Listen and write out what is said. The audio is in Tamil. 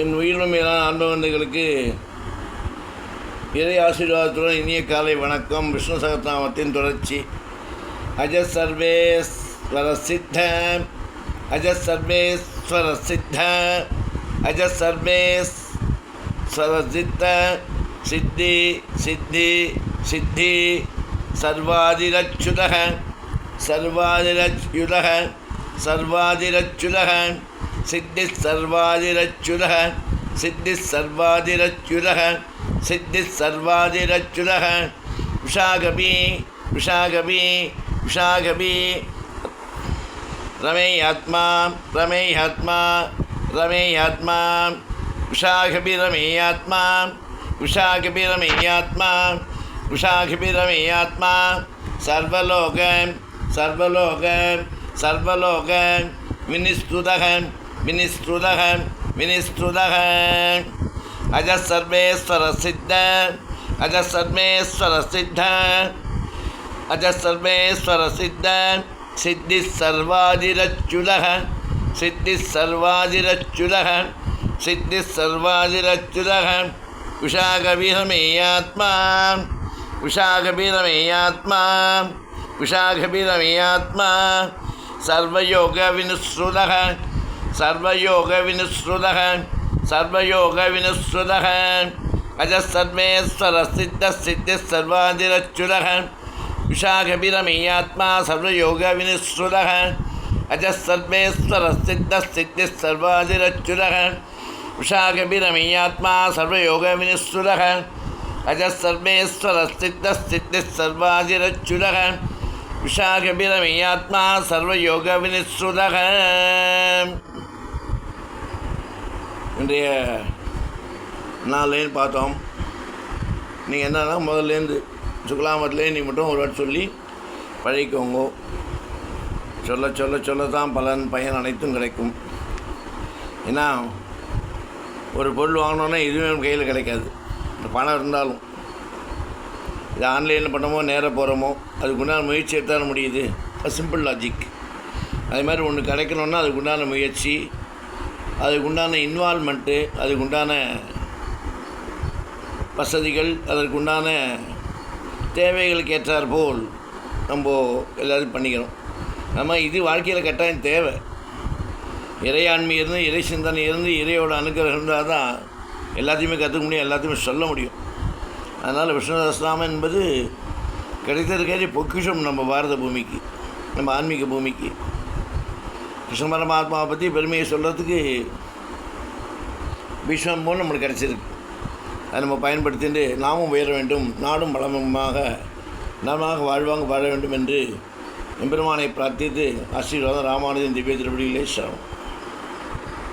என் உயிரினும் மேலான ஆண்டவர்களுக்கு இறை ஆசீர்வாதத்துடன் இனிய காலை வணக்கம். விஷ்ணு சகத்நாமத்தின் தொடர்ச்சி. அஜ சர்வேஸ்வர சித்த அஜ சர்வேஸ்வர சித்த அஜ சர்வேஸ்வர சித்த சித்தி சித்தி சித்தி சர்வாதிரச்சுதக சர்வாதிரச்சுதக சர்வாதிரச்சுதக. सिद्धि सर्वादिच्युन सिद्धि सर्वादिच्युन सिद्धि सर्वादिच्युन विषागमी विषागमी विषागमी रमे आत्मा रमे आत्मा रमे आत्मा। विषाघि रमे आत्मा। विषाघि रमे आत्मा। विषाघि रमे आत्मा। सर्वलोक सर्वलोक सर्वलोक। विनिस्तुतः। विनिस्तृतः विनिस्तृतः अजः सर्वेश्वरसिद्ध अजः सर्वेश्वरसिद्ध अजः सर्वेश्वरसिद्ध सिद्धिः। सर्वादिरच्युलः सिद्धिः सर्वादिरच्युलः सिद्धिः सर्वादिरच्युलः उषागभीरमेयात्मा उषागभीरमेयात्मा उषागभीरमेयात्मा। सर्वयोगविनुसृतः सर्वयोग विनुसृद सर्वयोग विनुश्रुत अजसर्मेश्वर सिद्ध सिद्धि सर्वाधिच्युत विशाखभिरमीयात्मा सर्वयोग विनुश्रुत अजसर्मेश्वर सिद्ध सिद्धि सर्वाधिच्युत विशाखभिरमीयात्मा सर्वयोग विनुश्रुत अजसर्मेश्वर सिद्ध सिद्धि सर्वाधिच्युत विशाखभिरमीयात्मा सर्वयोग विनुसृद வினுஸ்ருதக இன்றைய நாள்லேன்னு பார்த்தோம். நீங்கள் என்னன்னா முதல்லேருந்து சுக்லாமத்திலே நீ மட்டும் ஒரு வாட்டி சொல்லி பழகிக்கோங்க. சொல்ல சொல்ல சொல்ல தான் பலன் பயன் அனைத்தும் கிடைக்கும். ஏன்னா ஒரு பொருள் வாங்கினோன்னா எதுவுமே நம்ம கையில் கிடைக்காது. இந்த பணம் இருந்தாலும். இது ஆன்லைனில் பண்ணமோ நேராக போகிறோமோ அதுக்குண்டான முயற்சி எடுத்தாலும் முடியுது. அது சிம்பிள் லாஜிக் அது மாதிரி ஒன்று கிடைக்கணுன்னா அதுக்குண்டான முயற்சி அதுக்குண்டான இன்வால்மெண்ட்டு அதுக்குண்டான வசதிகள் அதற்குண்டான தேவைகளுக்கு ஏற்றார் போல் நம்ம எல்லாத்தையும் பண்ணிக்கிறோம். நம்ம இது வாழ்க்கையில் கட்டாயம் தேவை. இறையாண்மை இருந்து இறை சிந்தனை இருந்து இறையோட அனுகிரகம் இருந்தால் தான் எல்லாத்தையுமே கற்றுக்க முடியும் எல்லாத்தையுமே சொல்ல முடியும். அதனால் விஷ்ணு என்பது கிடைத்திருக்கிற பொக்கிஷம் நம்ம பாரத பூமிக்கு நம்ம ஆன்மீக பூமிக்கு. கிருஷ்ண பரமாத்மாவை பற்றி பெருமையை சொல்கிறதுக்கு பீஷ்மம் போல் நம்மளுக்கு கிடச்சிருக்கு. அதை நம்ம பயன்படுத்திட்டு நாமும் உயர வேண்டும் நாடும் வளமுமாக நலமாக வாழ்வாங்க வாழ வேண்டும் என்று எம்பெருமானை பிரார்த்தித்து ஆசீர்வாதம் ராமானுஜன் திவ்ய திருப்படியிலே சரணம்.